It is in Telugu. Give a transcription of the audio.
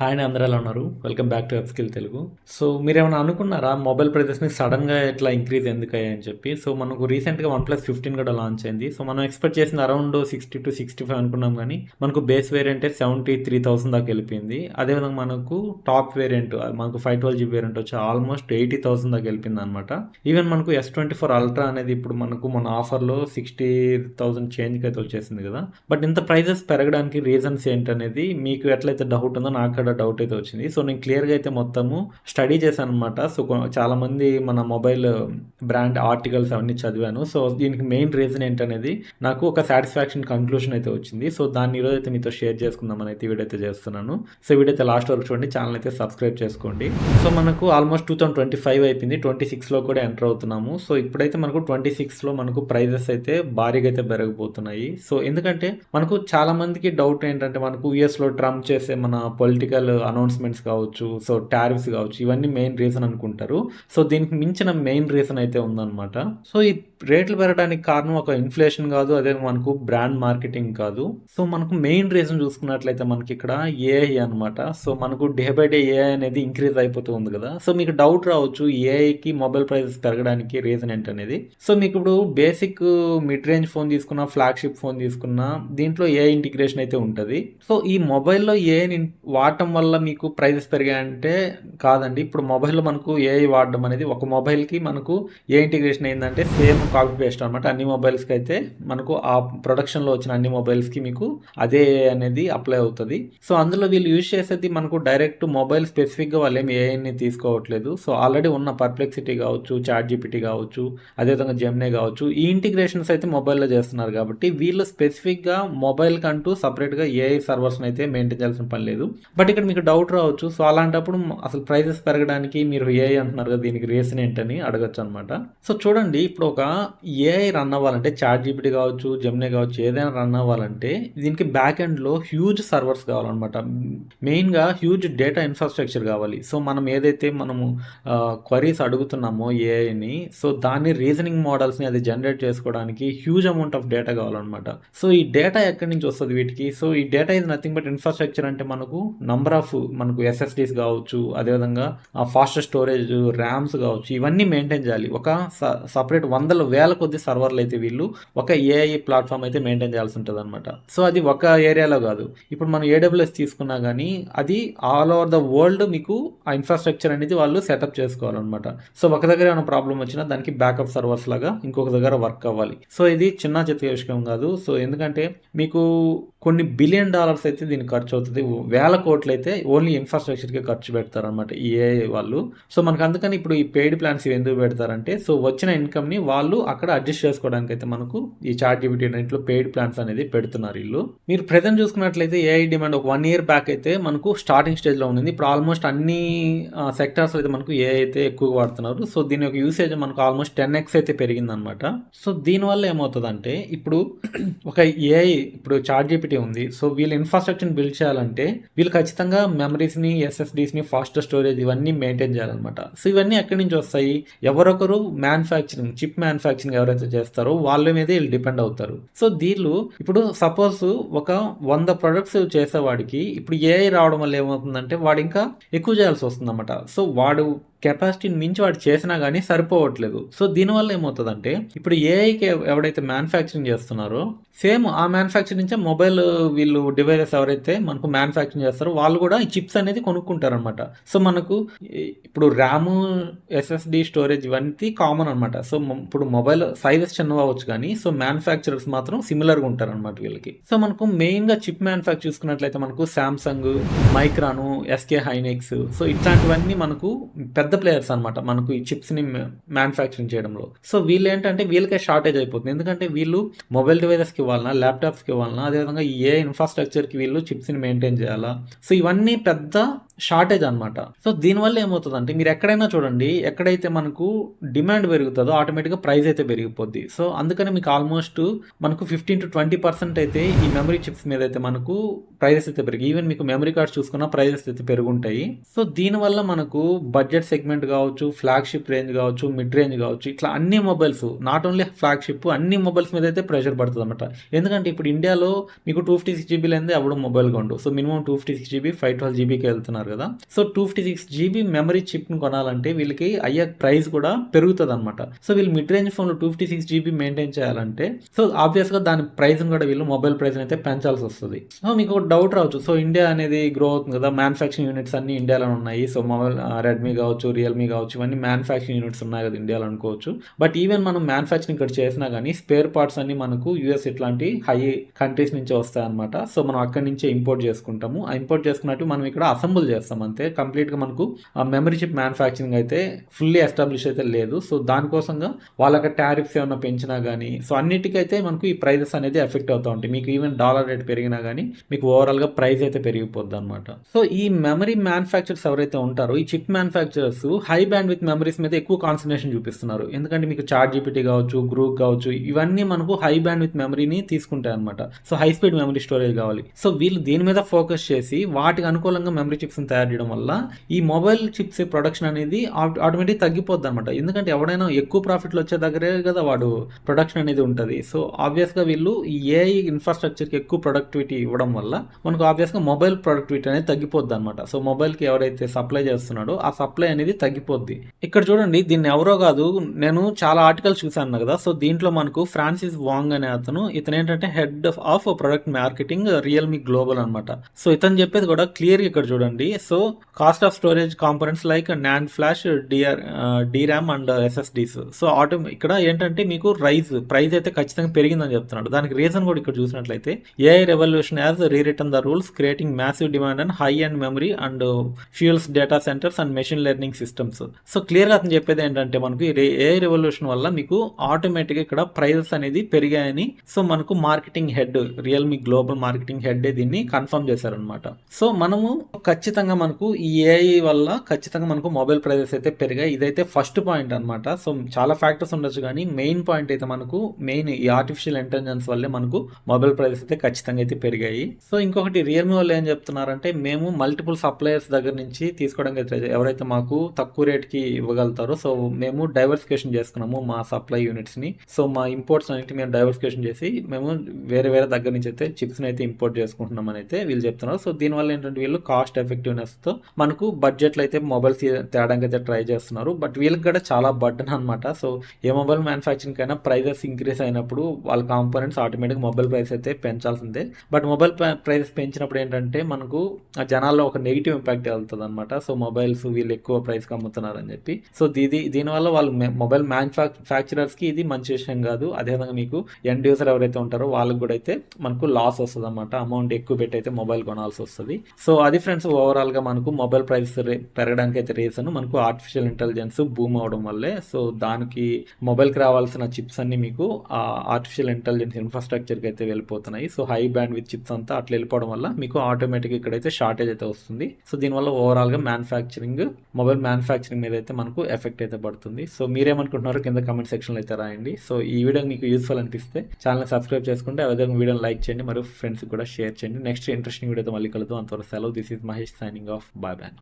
హాయ్ అండి అందరూ ఎలా ఉన్నారు? Welcome back to skill Telugu so మీరు ఏమైనా అనుకున్నారా మొబైల్ ప్రైజెస్ని సడన్గా ఇట్లా ఇంక్రీజ్ ఎందుకు అయ్యాయని చెప్పి? సో మనకు రీసెంట్గా వన్ ప్లస్ ఫిఫ్టీన్ కూడా లాంచ్ అయింది. సో మనం ఎక్స్పెక్ట్ చేసింది around sixty two sixty five అనుకున్నాం కానీ మనకు బేస్ వేరియంటే సెవెంటీ త్రీ థౌసండ్ దాకా వెళ్ళిపోయింది. అదేవిధంగా మనకు టాప్ వేరియంట్ మనకు ఫైవ్ ట్వెల్వ్ జీబీ వేరియంట్ వచ్చి ఆల్మోస్ట్ ఎయిటీ థౌసండ్ దాకా వెళ్ళిపోయింది అనమాట ఈవెన్ మనకు ఎస్ ట్వంటీ ఫోర్ అల్ట్రా అనేది ఇప్పుడు మనకు మన ఆఫర్లో సిక్స్టీ థౌసండ్ చేంజ్కి అయితే వచ్చేసింది కదా. బట్ ఇంత ప్రైజెస్ పెరగడానికి రీజన్స్ ఏంటనేది మీకు ఎట్లయితే డౌట్ ఉందో నాకు కూడా డౌట్ అయితే వచ్చింది. సో నేను క్లియర్గా అయితే మొత్తము స్టడీ చేశాను అనమాట సో చాలామంది మన మొబైల్ బ్రాండ్ ఆర్టికల్స్ అవన్నీ చదివాను. సో దీనికి మెయిన్ రీజన్ ఏంటనేది నాకు ఒక సాటిస్ఫాక్షన్ కన్క్లూషన్ అయితే వచ్చింది. సో దాన్ని ఈరోజు అయితే మీతో షేర్ చేసుకుందామని అయితే వీడియో అయితే చేస్తున్నాను. సో వీడియో అయితే లాస్ట్ వరకు చూడండి ఛానల్ అయితే సబ్స్క్రైబ్ చేసుకోండి. సో మనకు almost two thousand twenty five అయిపోయింది. ట్వంటీ సిక్స్లో కూడా ఎంటర్ అవుతున్నాము. సో ఇప్పుడైతే మనకు ట్వంటీ సిక్స్లో మనకు ప్రైజెస్ అయితే భారీగా అయితే పెరగబోతున్నాయి సో ఎందుకంటే మనకు చాలా మందికి డౌట్ ఏంటంటే మనకు యూఎస్లో ట్రంప్ చేసే మన పొలిటికల్ అనౌన్స్మెంట్స్ కావచ్చు సో టారిఫ్స్ కావచ్చు ఇవన్నీ మెయిన్ రీజన్ అనుకుంటారు. సో దీనికి మించిన మెయిన్ రీజన్ అయితే ఉందన్నమాట. సో ఈ రేట్లు పెరగడానికి కారణం ఒక ఇన్ఫ్లేషన్ కాదు అదే మనకు బ్రాండ్ మార్కెటింగ్ కాదు. సో మనకు మెయిన్ రీజన్ చూసుకున్నట్లయితే మనకి ఇక్కడ ఏఐ అన్నమాట. సో మనకు డే బై డే ఏఐ అనేది ఇంక్రీజ్ అయిపోతూ ఉంది కదా. సో మీకు డౌట్ రావచ్చు ఏఐకి మొబైల్ ప్రైసెస్ పెరగడానికి రీజన్ ఏంటనేది. సో మీకు ఇప్పుడు బేసిక్ మిడ్ రేంజ్ ఫోన్ తీసుకున్న ఫ్లాగ్షిప్ ఫోన్ తీసుకున్న దీంట్లో ఏ ఇంటిగ్రేషన్ అయితే ఉంటుంది. సో ఈ మొబైల్లో ఏఐని వాడటం వల్ల మీకు ప్రైజెస్ పెరిగాయంటే కాదండి. ఇప్పుడు మొబైల్లో మనకు ఏఐ వాడడం అనేది ఒక మొబైల్కి మనకు ఏ ఇంటిగ్రేషన్ అయిందంటే సేమ్ కాపీ పేస్ట్ అనమాట అన్ని మొబైల్స్కి అయితే మనకు ఆ ప్రొడక్షన్లో వచ్చిన అన్ని మొబైల్స్కి మీకు అదే అనేది అప్లై అవుతుంది. సో అందులో వీళ్ళు యూజ్ చేసేది మనకు డైరెక్ట్ మొబైల్ స్పెసిఫిక్గా వాళ్ళు ఏమి ఏఐని తీసుకోవట్లేదు. సో ఆల్రెడీ ఉన్న పర్ప్లెక్సిటీ కావచ్చు చాట్ జీపీటీ కావచ్చు అదేవిధంగా జెమ్నే కావచ్చు ఈ ఇంటిగ్రేషన్స్ అయితే మొబైల్లో చేస్తున్నారు కాబట్టి వీళ్ళు స్పెసిఫిక్గా మొబైల్ కంటూ సపరేట్గా ఏఐ సర్వర్స్ని అయితే మెయింటైన్ చేయాల్సిన పని లేదు. బట్ ఇక్కడ మీకు డౌట్ రావచ్చు. సో అలాంటప్పుడు అసలు ప్రైజెస్ పెరగడానికి మీరు ఏఐ అంటున్నారు కదా దీనికి రీజన్ ఏంటని అడగచ్చు అనమాట సో చూడండి ఇప్పుడు ఒక ఏఐ రన్ అవ్వాలంటే చాట్ జీపీటీ కావచ్చు జెమ్నే కావచ్చు ఏదైనా రన్ అవ్వాలంటే దీనికి బ్యాక్ ఎండ్లో హ్యూజ్ సర్వర్స్ కావాలన్నమాట. మెయిన్గా హ్యూజ్ డేటా ఇన్ఫ్రాస్ట్రక్చర్ కావాలి. సో మనం ఏదైతే మనము క్వరీస్ అడుగుతున్నామో ఏఐని సో దాన్ని రీజనింగ్ మోడల్స్ని అది జనరేట్ చేసుకోవడానికి హ్యూజ్ అమౌంట్ ఆఫ్ డేటా కావాలన్నమాట. సో ఈ డేటా ఎక్కడి నుంచి వస్తుంది వీటికి? సో ఈ data is nothing but infrastructure అంటే మనకు నంబర్ ఆఫ్ మనకు ఎస్ఎస్డీస్ కావచ్చు అదేవిధంగా ఫాస్ట్ స్టోరేజ్ ర్యామ్స్ కావచ్చు ఇవన్నీ మెయింటైన్ చేయాలి. ఒక సపరేట్ వందల వేల కొద్ది సర్వర్లు అయితే వీళ్ళు ఒక ఏఐ ప్లాట్ఫామ్ అయితే మెయింటైన్ చేయాల్సి ఉంటుంది అనమాట సో అది ఒక ఏరియాలో కాదు. ఇప్పుడు మనం ఏడబ్ల్యూఎస్ తీసుకున్నా కానీ అది ఆల్ ఓవర్ ద వరల్డ్ మీకు ఆ ఇన్ఫ్రాస్ట్రక్చర్ అనేది వాళ్ళు సెటప్ చేసుకోవాలన్నమాట. సో ఒక దగ్గర ఏమైనా ప్రాబ్లం వచ్చినా దానికి బ్యాకప్ సర్వర్స్ లాగా ఇంకొక దగ్గర వర్క్ అవ్వాలి. సో ఇది చిన్న చిత్త విషయం కాదు. సో ఎందుకంటే మీకు కొన్ని బిలియన్ డాలర్స్ అయితే దీనికి ఖర్చు అవుతుంది. వేల కోట్లు అయితే ఓన్లీ ఇన్ఫ్రాస్ట్రక్చర్కి ఖర్చు పెడతారనమాట ఈ ఏఐ వాళ్ళు. సో మనకు అందుకని ఇప్పుడు ఈ పెయిడ్ ప్లాన్స్ ఇవి ఎందుకు పెడతారంటే సో వచ్చిన ఇన్కమ్ని వాళ్ళు అక్కడ అడ్జస్ట్ చేసుకోవడానికి అయితే మనకు ఈ చార్ట్ జీబీటీ ఇంట్లో పెయిడ్ ప్లాన్స్ అనేది పెడుతున్నారు వీళ్ళు. మీరు ప్రజెంట్ చూసుకున్నట్లయితే ఏఐ డిమాండ్ ఒక వన్ ఇయర్ బ్యాక్ అయితే మనకు స్టార్టింగ్ స్టేజ్లో ఉంది ఇప్పుడు ఆల్మోస్ట్ అన్ని సెక్టార్స్ అయితే మనకు ఏఐ అయితే ఎక్కువగా వాడుతున్నారు. సో దీని యొక్క యూసేజ్ మనకు ఆల్మోస్ట్ టెన్ ఎక్స్ అయితే పెరిగిందనమాట సో దీనివల్ల ఏమవుతుందంటే ఇప్పుడు ఒక ఏఐ ఇప్పుడు చార్ట్ జీపీటీ ఉంది. సో వీళ్ళ ఇన్ఫ్రాస్ట్రక్చర్ని బిల్డ్ చేయాలంటే వీళ్ళు ఖచ్చితంగా మెమరీస్ని ఎస్ఎస్డీస్ని ఫాస్ట్ స్టోరేజ్ ఇవన్నీ మెయింటైన్ చేయాలన్నమాట. సో ఇవన్నీ ఎక్కడి నుంచి వస్తాయి? ఎవరొకరు మ్యానుఫ్యాక్చరింగ్ చిప్ మ్యానుఫ్యాక్చరింగ్ ఎవరైతే చేస్తారో వాళ్ళ మీద వీళ్ళు డిపెండ్ అవుతారు. సో దీళ్ళు ఇప్పుడు సపోజ్ ఒక వంద ప్రొడక్ట్స్ చేసేవాడికి ఇప్పుడు ఏఐ రావడం వల్ల ఏమవుతుందంటే వాడు ఇంకా ఎక్కువ చేయాల్సి వస్తుంది సో వాడు కెపాసిటీని మించి వాడు చేసినా కానీ సరిపోవట్లేదు. సో దీనివల్ల ఏమవుతుందంటే ఇప్పుడు ఏఐకి ఎవడైతే మ్యానుఫ్యాక్చరింగ్ చేస్తున్నారో సేమ్ ఆ మ్యానుఫ్యాక్చరింగ్ నుంచే మొబైల్ వీళ్ళు డివైసెస్ ఎవరైతే మనకు మ్యానుఫ్యాక్చరింగ్ చేస్తారో వాళ్ళు కూడా ఈ చిప్స్ అనేది కొనుక్కుంటారనమాట సో మనకు ఇప్పుడు ర్యామ్ ఎస్ఎస్డి స్టోరేజ్ ఇవన్నీ కామన్ అనమాట సో ఇప్పుడు మొబైల్ సైజెస్ చిన్నవి అవ్వచ్చు కానీ సో మ్యానుఫ్యాక్చరర్స్ మాత్రం సిమిలర్గా ఉంటారనమాట వీళ్ళకి. సో మనకు మెయిన్గా చిప్ మ్యానుఫ్యాక్చర్ చూసుకున్నట్లయితే మనకు Samsung Micron SK Hynix so ఇట్లాంటివన్నీ మనకు పెద్ద పెద్ద ప్లేయర్స్ అనమాట మనకు ఈ చిప్స్ని మ్యానుఫ్యాక్చరింగ్ చేయడంలో. సో వీళ్ళు ఏంటంటే వీళ్ళకే షార్టేజ్ అయిపోతుంది. ఎందుకంటే వీళ్ళు మొబైల్ డివైజెస్కి ఇవ్వాలన్నా ల్యాప్టాప్స్కి ఇవ్వాలన్నా అదేవిధంగా ఏ ఇన్ఫ్రాస్ట్రక్చర్కి వీళ్ళు చిప్స్ని మెయింటైన్ చేయాలా? సో ఇవన్నీ పెద్ద షార్టేజ్ అనమాట సో దీనివల్ల ఏమవుతుందంటే మీరు ఎక్కడైనా చూడండి ఎక్కడైతే మనకు డిమాండ్ పెరుగుతుందో ఆటోమేటిక్గా ప్రైస్ అయితే పెరిగిపోద్ది. సో అందుకని మీకు ఆల్మోస్ట్ మనకు ఫిఫ్టీన్ టు ట్వంటీ పర్సెంట్ అయితే ఈ మెమరీ చిప్స్ మీద అయితే మనకు ప్రైజెస్ అయితే పెరిగి ఈవెన్ మీకు మెమరీ కార్డ్స్ చూసుకున్న ప్రైజెస్ అయితే పెరుగుంటాయి. సో దీనివల్ల మనకు బడ్జెట్ సెగ్మెంట్ కావచ్చు ఫ్లాగ్షిప్ రేంజ్ కావచ్చు మిడ్ రేంజ్ కావచ్చు ఇట్లా అన్ని మొబైల్స్ నాట్ ఓన్లీ ఫ్లాగ్షిప్ అన్ని మొబైల్స్ మీద అయితే ప్రెషర్ పడుతుంది అనమాట ఎందుకంటే ఇప్పుడు ఇండియాలో మీకు టూ ఫిఫ్టీ సిక్స్ జీబీ లేదే అవ్వడం మొబైల్ ఉండవు so minimum two fifty six GB five twelve జీబీకి వెళ్తున్నారు. కదా. So two fifty six GB memory చిప్ని కొనాలంటే వీళ్ళకి అయ్యే ప్రైస్ కూడా పెరుగుతుంది అనమాట సో వీళ్ళు మిడ్ రేంజ్ ఫోన్లో two fifty six GB maintain చేయాలంటే సో ఆబ్వియస్గా దాని ప్రైస్ కూడా వీళ్ళు మొబైల్ ప్రైస్ అయితే పెంచాల్సి వస్తుంది. సో మీకు ఒక డౌట్ రావచ్చు. సో ఇండియా అనేది గ్రో అవుతుంది కదా. మ్యానుఫ్యాక్చరింగ్ యూనిట్స్ అన్ని ఇండియాలో ఉన్నాయి. సో మొబైల్ రెడ్మీ కావచ్చు రియల్మీ కావచ్చు ఇవన్నీ మ్యానుఫ్యాక్చరింగ్ యూనిట్స్ ఉన్నాయి కదా ఇండియాలో అనుకోవచ్చు. బట్ ఈవెన్ మనం మ్యానుఫ్యాక్చరింగ్ ఇక్కడ చేసినా కానీ స్పేర్ పార్ట్స్ అన్ని మనకు యూఎస్ ఇట్లాంటి హై కంట్రీస్ నుంచి వస్తాయి అనమాట సో మనం అక్కడి నుంచే ఇంపోర్ట్ చేసుకుంటాము. ఆ ఇంపోర్ట్ చేసుకున్నట్టు మనం ఇక్కడ అసెంబుల్ చేస్తాం అంతే కంప్లీట్గా మనకు మెమరీ చిప్ మ్యానుఫ్యాక్చరింగ్ అయితే ఫుల్లీ ఎస్టాబ్లిష్ అయితే లేదు. సో దానికోసంగా వాళ్ళకి టారిఫ్స్ ఏమైనా పెంచినా కానీ సో అన్నిటికైతే మనకు ఈ ప్రైజెస్ అనేది ఎఫెక్ట్ అవుతూ ఉంటాయి. మీకు ఈవెన్ డాలర్ రేట్ పెరిగినా కానీ మీకు ఓవరాల్గా ప్రైస్ అయితే పెరిగిపోద్ది అనమాట సో ఈ మెమరీ మ్యానుఫ్యాక్చర్స్ ఎవరైతే ఉంటారో ఈ chip manufacturers high bandwidth memories మీద ఎక్కువ కాన్సన్ట్రేషన్ చూపిస్తున్నారు. ఎందుకంటే మీకు చార్ట్ జీపీటీ కావచ్చు గ్రూప్ కావచ్చు ఇవన్నీ మనకు హై బ్యాండ్ విత్ మెమరీని తీసుకుంటాయి అనమాట so high speed memory storage కావాలి. సో వీళ్ళు దీని మీద ఫోకస్ చేసి వాటికి అనుకూలంగా మెమరీ చిప్స్ తయారు చేయడం వల్ల ఈ మొబైల్ చిప్స్ ప్రొడక్షన్ అనేది ఆటోమేటిక్ తగ్గిపోద్ది అనమాట ఎందుకంటే ఎవడైనా ఎక్కువ ప్రాఫిట్లు వచ్చే దగ్గరే కదా వాడు ప్రొడక్షన్ అనేది ఉంటుంది. సో ఆబ్వియస్గా వీళ్ళు ఈ ఏఐ ఇన్ఫ్రాస్ట్రక్చర్కి ఎక్కువ ప్రొడక్టివిటీ ఇవ్వడం వల్ల మనకు ఆబ్వియస్గా మొబైల్ ప్రొడక్టివిటీ అనేది తగ్గిపోద్ది అనమాట సో మొబైల్కి ఎవరైతే సప్లై చేస్తున్నాడో ఆ సప్లై అనేది తగ్గిపోద్ది. ఇక్కడ చూడండి దీన్ని ఎవరో కాదు నేను చాలా ఆర్టికల్స్ చూశాను కదా. సో దీంట్లో మనకు ఫ్రాన్సిస్ వాంగ్ అనే అతను ఇతను ఏంటంటే head of product marketing Realme global అనమాట సో ఇతను చెప్పేది కూడా క్లియర్ ఇక్కడ చూడండి. So cost of storage components like NAND flash DR DRAM and SSDs so auto ఇక్కడ ఏంటంటే మీకు రైజ్ ప్రైస్ అయితే ఖచ్చితంగా పెరిగిందని చెప్తున్నాడు. దానికి రీజన్ కూడా ఇక్కడ చూసినట్లయితే AI revolution as rewritten the rules creating massive demand and high and memory and fuels data centres and machine learning systems so క్లియర్గా అతను చెప్పేది ఏంటంటే మనకు ఏఐ రెవల్యూషన్ వల్ల మీకు ఆటోమేటిక్గా ఇక్కడ ప్రైజెస్ అనేది పెరిగాయని సో మనకు marketing head Realme global marketing head దీన్ని కన్ఫర్మ్ చేశారనమాట సో మనము ఖచ్చితంగా మనకు ఈ ఏఐ వల్ల ఖచ్చితంగా మనకు మొబైల్ ప్రైజెస్ అయితే పెరిగాయి. ఇదైతే ఫస్ట్ పాయింట్ అనమాట సో చాలా ఫ్యాక్టర్స్ ఉండొచ్చు కానీ మెయిన్ పాయింట్ అయితే మనకు మెయిన్ ఈ ఆర్టిఫిషియల్ ఇంటెలిజెన్స్ వల్లే మనకు మొబైల్ ప్రైజెస్ అయితే ఖచ్చితంగా అయితే పెరిగాయి. సో ఇంకొకటి రియల్మీ వాళ్ళు ఏం చెప్తున్నారంటే మేము మల్టిపుల్ సప్లయర్స్ దగ్గర నుంచి తీసుకోవడానికి అయితే ఎవరైతే మాకు తక్కువ రేట్కి ఇవ్వగలుగుతారో సో మేము డైవర్సిఫికేషన్ చేసుకున్నాము మా సప్లై యూనిట్స్ని సో మా ఇంపోర్ట్స్ అనేవి మేము డైవర్సిఫికేషన్ చేసి మేము వేరే వేరే దగ్గర నుంచి అయితే చిప్స్ని అయితే ఇంపోర్ట్ చేసుకుంటున్నాం అని అయితే వీళ్ళు చెప్తున్నారు. సో దీనివల్ల ఏంటంటే వీళ్ళు కాస్ట్ ఎఫెక్ట్ ఎఫెక్టివ్నెస్తో మనకు బడ్జెట్లో అయితే మొబైల్స్ తేడానికి అయితే ట్రై చేస్తున్నారు. బట్ వీళ్ళకి కూడా చాలా బర్డన్ అనమాట సో ఏ మొబైల్ మ్యానుఫ్యాక్చరింగ్ అయినా ప్రైజెస్ ఇంక్రీస్ అయినప్పుడు వాళ్ళ కాంపోనెంట్స్ ఆటోమేటిక్ మొబైల్ ప్రైస్ అయితే పెంచాల్సిందే. బట్ మొబైల్ ప్రైస్ పెంచినప్పుడు ఏంటంటే మనకు ఆ జనాల్లో ఒక నెగిటివ్ ఇంపాక్ట్ వెళ్తుంది అనమాట సో మొబైల్స్ వీళ్ళు ఎక్కువ ప్రైస్కి అమ్ముతున్నారు అని చెప్పి. సో దీది దీనివల్ల వాళ్ళు మొబైల్ మ్యానుఫ్యాక్చరర్స్కి ఇది మంచి విషయం కాదు. అదేవిధంగా మీకు ఎండ్ యూజర్ ఎవరైతే ఉంటారో వాళ్ళకి కూడా అయితే మనకు లాస్ వస్తుంది అనమాట అమౌంట్ ఎక్కువ పెట్టి అయితే మొబైల్ కొనాల్సి వస్తుంది. సో అది ఫ్రెండ్స్ ఓవర్ ఓవరాల్గా మనకు మొబైల్ ప్రైస్ పెరగడానికి అయితే రీజన్ మనకు ఆర్టిఫిషియల్ ఇంటెలిజెన్స్ బూమ్ అవడం వల్లే. సో దానికి మొబైల్కి రావాల్సిన చిప్స్ అన్ని మీకు ఆ ఆర్టిఫిషియల్ ఇంటెలిజెన్స్ ఇన్ఫ్రాస్ట్రక్చర్కి అయితే వెళ్ళిపోతున్నాయి. So high bandwidth chips అంతా అట్లా వెళ్ళిపోవడం వల్ల మీకు ఆటోమేటిక్ ఇక్కడైతే షార్టేజ్ అయితే వస్తుంది. సో దీనివల్ల ఓవరాల్గా మ్యానుఫ్యాక్చరింగ్ మొబైల్ మ్యానుఫ్యాక్చరింగ్ మీద అయితే మనకు ఎఫెక్ట్ అయితే పడుతుంది. సో మీరేమనుకుంటున్నారో కింద కమెంట్ సెక్షన్లో అయితే రాయండి. సో ఈ వీడియో మీకు యూస్ఫుల్ అనిపిస్తే ఛానల్ సబ్స్క్రైబ్ చేసుకుంటే అదేవిధంగా వీడియోని లైక్ చేయండి. మరియు ఫ్రెండ్స్కి కూడా షేర్ చేయండి. నెక్స్ట్ ఇంట్రెస్టింగ్ వీడియోతో మళ్ళీ కలుద్దాం. అంతవరకు సెలవు. This is Mahesh signing off. Bye bye.